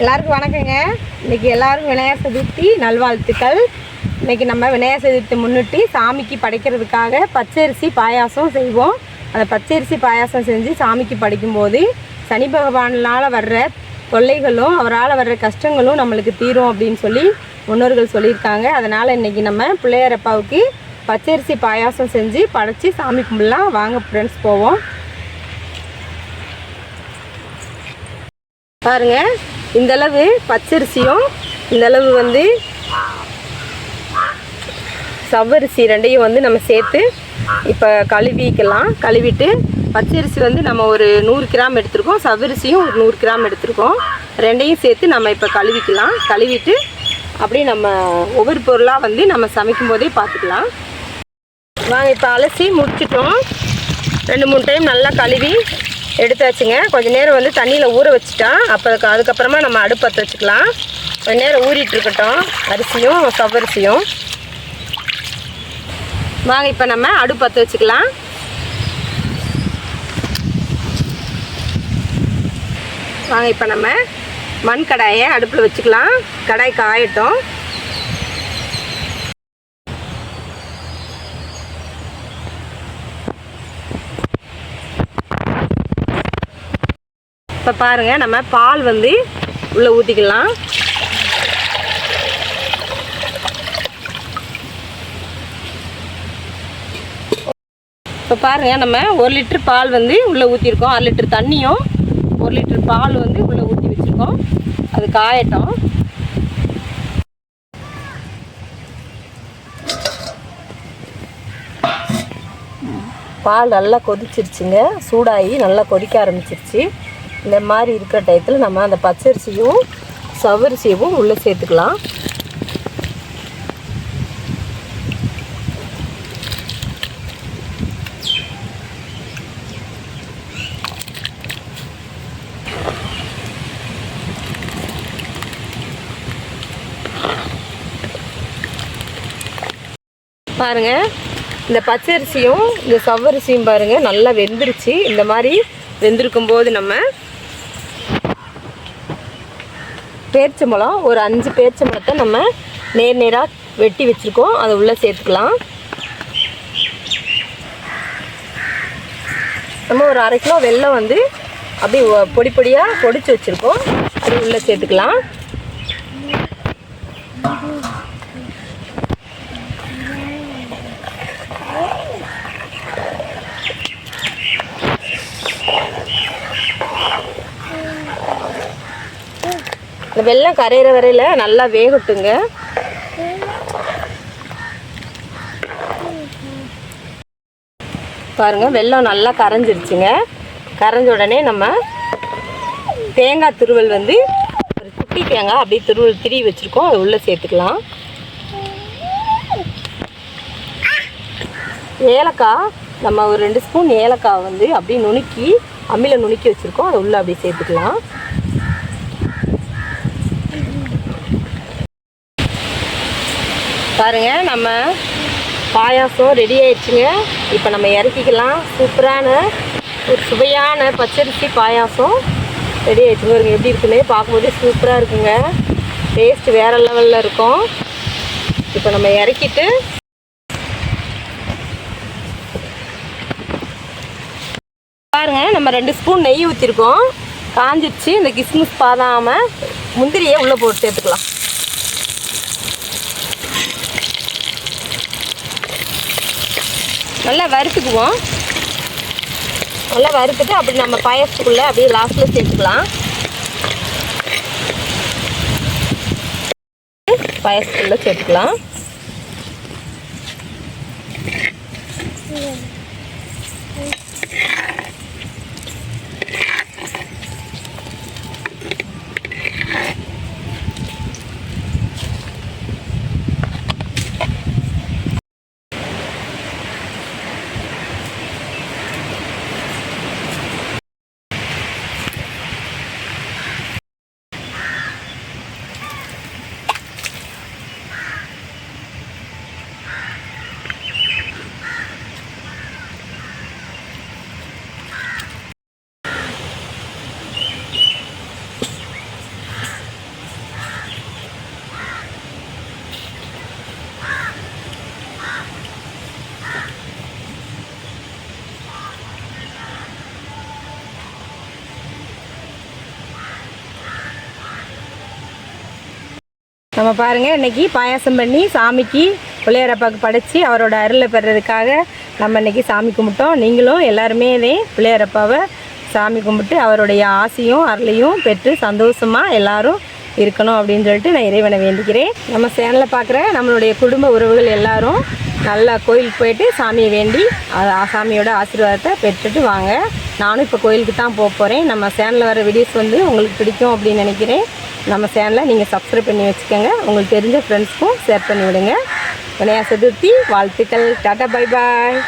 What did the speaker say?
எல்லாருக்கும் வணக்கங்க. இன்னைக்கு எல்லாரும் விநாயகர் சதுர்த்தி நல்வாழ்த்துக்கள். இன்னைக்கு நம்ம விநாயகர் சதுர்த்தி முன்னிட்டு சாமிக்கு படைக்கிறதுக்காக பச்சரிசி பாயாசம் செய்வோம். அந்த பச்சரிசி பாயாசம் செஞ்சு சாமிக்கு படைக்கும்போது சனி பகவானால் வர்ற தொல்லைகளும் அவரால் வர்ற கஷ்டங்களும் நம்மளுக்கு தீரும் அப்படின்னு சொல்லி முன்னோர்கள் சொல்லியிருக்காங்க. அதனால் இன்னைக்கு நம்ம பிள்ளையாரப்பாவுக்கு பச்சரிசி பாயாசம் செஞ்சு படைச்சி சாமி கும்பிடலாம். வாங்க ஃப்ரெண்ட்ஸ் போவோம். பாருங்க. இந்தளவு பச்சரிசியும் இந்தளவு வந்து சவ்வரிசி ரெண்டையும் வந்து நம்ம சேர்த்து இப்போ கழுவிக்கலாம். கழுவிட்டு பச்சரிசி வந்து நம்ம ஒரு நூறு கிராம் எடுத்திருக்கோம். சவ்வரிசியும் ஒரு நூறு கிராம் எடுத்திருக்கோம். ரெண்டையும் சேர்த்து நம்ம இப்போ கழுவிக்கலாம். கழுவிட்டு அப்படியே நம்ம ஒவ்வொரு பொருளாக வந்து நம்ம சமைக்கும் போதே பார்த்துக்கலாம் வாங்க இப்போ அலசி முடிச்சிட்டோம். ரெண்டு மூணு டைம் நல்லா கழுவி எடுத்தாச்சுங்க. கொஞ்சம் நேரம் வந்து தண்ணியில் ஊற வச்சுட்டான் அப்போ அதுக்கப்புறமா நம்ம அடுப்பு பற்ற வச்சுக்கலாம். கொஞ்சம் நேரம் ஊறிட்டு இருக்கட்டும். அரிசியும் சவ்வரிசியும் வாங்க இப்போ நம்ம அடுப்பு பற்ற வச்சுக்கலாம். வாங்க இப்போ நம்ம மண் கடாயை அடுப்பில் வச்சுக்கலாம். கடாய் காயட்டும் இப்போ பாருங்கள் நம்ம பால் வந்து உள்ளே ஊற்றிக்கலாம் இப்போ பாருங்க நம்ம ஒரு லிட்டர் பால் வந்து உள்ளே ஊற்றிருக்கோம் அரை லிட்டர் தண்ணியும் ஒரு லிட்டர் பால் வந்து உள்ளே ஊற்றி வச்சுருக்கோம். அது காயட்டும். பால் நல்லா கொதிச்சிருச்சுங்க. சூடாகி நல்லா கொதிக்க ஆரம்பிச்சிருச்சு. இந்த மாதிரி இருக்கிற டயத்தில் நம்ம அந்த பச்சரிசியும் சவரிசியவும் உள்ளே சேர்த்துக்கலாம். பாருங்க இந்த பச்சரிசியும் இந்த சவ்வரிசியும் பாருங்க நல்லா வெந்துருச்சு. இந்த மாதிரி வெந்திருக்கும் போது நம்ம பேரிச்சம்பழம் ஒரு அஞ்சு பேரிச்சம்பழத்தை நம்ம நேர் நேராக வெட்டி வச்சுருக்கோம். அதை உள்ளே சேர்த்துக்கலாம். நம்ம ஒரு அரை கிலோ வெள்ளம் வந்து அப்படியே பொடி பொடியாக பொடிச்சு வச்சுருக்கோம். அது உள்ளே சேர்த்துக்கலாம். இந்த வெல்லம் கரையிற வரையில் நல்லா வேகட்டுங்க. பாருங்க வெல்லம் நல்லா கரைஞ்சிருச்சுங்க. கரைஞ்ச உடனே நம்ம தேங்காய் துருவல் வந்து ஒரு குட்டி தேங்காய் அப்படியே துருவல் திரி வச்சுருக்கோம் அதை உள்ளே சேர்த்துக்கலாம். ஏலக்காய் நம்ம ஒரு ரெண்டு ஸ்பூன் ஏலக்காய் வந்து அப்படியே நுணுக்கி அம்மியில் நுணுக்கி வச்சுருக்கோம் அதை உள்ளே அப்படியே சேர்த்துக்கலாம். பாருங்க நம்ம பாயாசம் ரெடி ஆயிடுச்சுங்க. இப்போ நம்ம இறக்கிக்கலாம். சூப்பரான ஒரு சுவையான பச்சரிசி பாயாசம் ரெடி ஆயிடுச்சு. பாருங்க எப்படி இருக்குன்னு பார்க்கும்போதே சூப்பராக இருக்குங்க. டேஸ்ட் வேறு லெவலில் இருக்கும். இப்போ நம்ம இறக்கிட்டு பாருங்கள் நம்ம ரெண்டு ஸ்பூன் நெய் ஊற்றிருக்கோம் காஞ்சிடுச்சு இந்த கிஸ்மிஸ் பாதாமல் முந்திரியை உள்ளே போட்டு சேர்த்துக்கலாம். நல்லா வறுத்துக்குவோம். நல்லா வறுத்துட்டு அப்படி நம்ம பாயசத்துக்குள்ளே அப்படியே லாஸ்ட்டில் சேர்த்துக்கலாம். பாயசத்துக்குள்ளே சேர்த்துக்கலாம். நம்ம பாருங்கள் இன்னைக்கு பாயாசம் பண்ணி சாமிக்கு பிள்ளையாரப்பாவுக்கு படைச்சி அவரோட அருளை பெறதுக்காக நம்ம இன்னைக்கு சாமி கும்பிட்டோம். நீங்களும் எல்லாருமே இதே பிள்ளையாரப்பாவை சாமி கும்பிட்டு அவருடைய ஆசையும் அருளையும் பெற்று சந்தோஷமாக எல்லாரும் இருக்கணும் அப்படின்னு சொல்லிட்டு நான் இறைவனை வேண்டிக்கிறேன். நம்ம சேனலில் பார்க்குற நம்மளுடைய குடும்ப உறவுகள் எல்லாரும் நல்லா கோயிலுக்கு போயிட்டு சாமியை வேண்டி அ- சாமியோட ஆசீர்வாதத்தை பெற்றுட்டு வாங்க. நானும் இப்போ கோயிலுக்கு தான் போக போகிறேன் நம்ம சேனலில் வர வீடியோஸ் வந்து உங்களுக்கு பிடிக்கும் அப்படின்னு நினைக்கிறேன். நம்ம சேனலை நீங்கள் சப்ஸ்கிரைப் பண்ணி வச்சுக்கோங்க. உங்களுக்கு தெரிஞ்ச ஃப்ரெண்ட்ஸ்க்கும் ஷேர் பண்ணி விடுங்க. விநாயகர் சதுர்த்தி வாழ்த்துக்கள். Tata bye bye